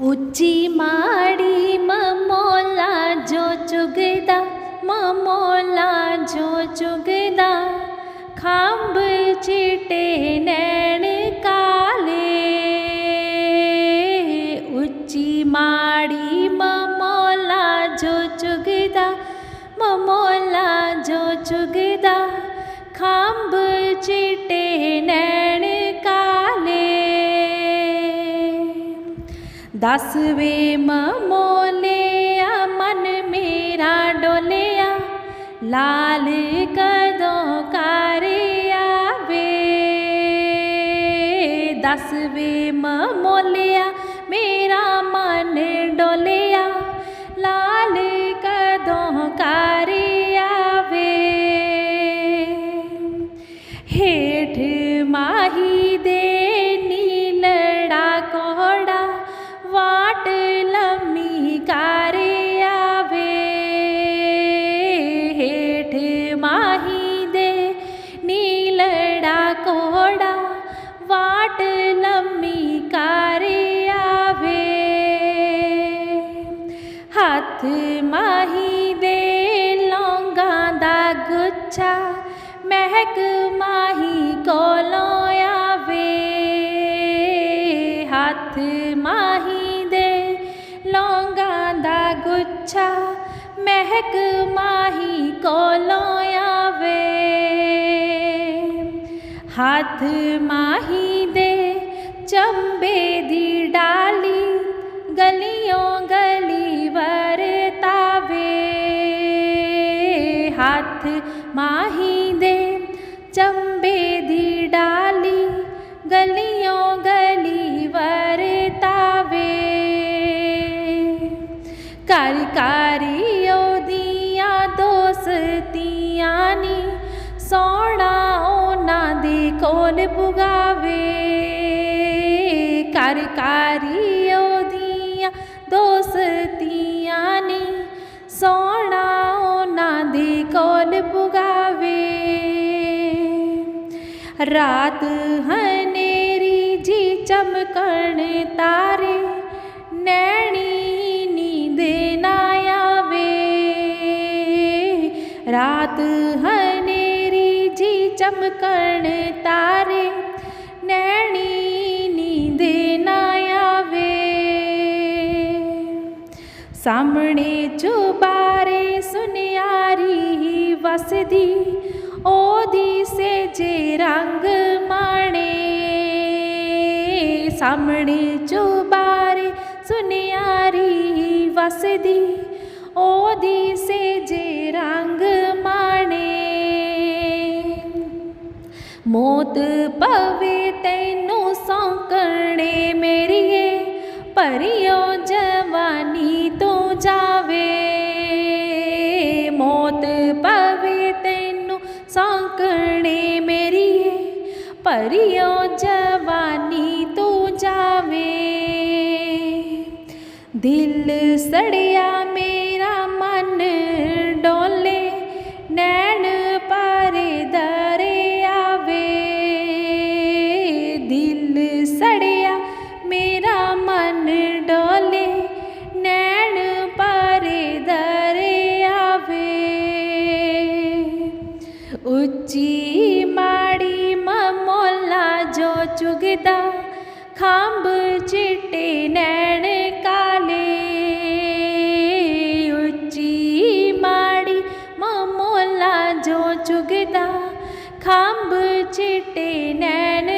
ਉੱਚੀ ਮਾੜੀ ਮਮੋਲਾ ਜੋ ਚੁਗਦਾ ਮਮੋਲਾ ਜੋ ਚੁਗਦਾ ਖੰਭ ਚਿੱਟੇ ਨੈਣ ਕਾਲੇ ਉੱਚੀ ਮਾੜੀ ਦਸ ਵੇ ਮਮੋਲਿਆ, ਮਨ ਮੇਰਾ ਡੋਲਿਆ, ਲਾਲ ਕਦੋਂ ਕਰ ਵੇ ਦਸ ਵੇ ਮਮੋਲਿਆ, ਮੇਰਾ ਮਨ ਡੋਲਿਆ ਮਹਿਕ ਮਾਹੀ ਕੋਲੋਂ ਆਵੇ, ਹੱਥ ਮਾਹੀ ਦੇ ਲੌਂਗਾਂ ਦਾ ਗੁੱਛਾ ਮਹਿਕ ਮਾਹੀ ਕੋਲੋਂ ਆਵੇ। ਹੱਥ ਮਾਹੀ ਦੇ ਚੰਬੇ ਦੀ ਡਾਲੀ ਗਲੀਓਂ ਗਲੀ ਵਰਤਾਵੇ, ਹੱਥ ਮਾਹੀ ਦੇ ਚੰਬੇ ਦੀ ਡਾਲੀ ਗਲੀਓਂ ਗਲੀ ਵਰਤਾਵੇ ਘਰ ਕਾਰੀ ਉਹਦੀਆਂ ਦੋਸਤੀਆਂ ਨੀ ਸੋਹਣਾ ਉਹਨਾਂ ਦੇ ਕੋਲ ਪੁਗਾਵੇ ਘਰ ਕਾਰੀ ਉਹਦੀਆਂ ਰਾਤ ਹਨੇਰੀ ਜੀ ਚਮਕਣ ਤਾਰੇ, ਨੈਣੀ ਨੀਂਦ ਨਾ ਆਵੇ। ਰਾਤ ਹਨੇਰੀ ਜੀ ਚਮਕਣ ਤਾਰੇ, ਨੈਣੀ ਨੀਂਦ ਨਾ ਆਵੇ। ਸਾਹਮਣੇ ਚੁਬਾਰੇ ਸੁਨਿਆਰੀ ਵਸਦੀ ਉਹਦੀ ਸੇਜੇ ਰੰਗ ਮਾਣੇ, ਸਾਹਮਣੇ ਚੁਬਾਰੇ ਸੁਨਿਆਰੀ ਵਸਦੀ, ਉਹਦੀ ਸੇਜੇ ਰੰਗ ਮਾਣੇ। ਮੌਤ ਪਵੇ ਤੈਨੂੰ ਸੌਂਕਣੇ ਮੇਰੀਏ ਭਰਿਓ ਸੌਂਕਣੇ ਮੇਰੀਏ ਭਰਿਓ ਜਵਾਨੀ ਤੂੰ ਜਾਵੇ। ਦਿਲ ਸੜਿਆ ਮੇਰਾ ਉੱਚੀ ਮਾੜੀ ਮਮੋਲਾ ਜੋ ਚੁਗਦਾ ਖੰਭ ਚਿੱਟੇ ਨੈਣ ਕਾਲੇ ਉੱਚੀ ਮਾੜੀ ਮਮੋਲਾ ਜੋ ਚੁਗਦਾ ਖੰਭ ਚਿੱਟੇ ਨੈਣ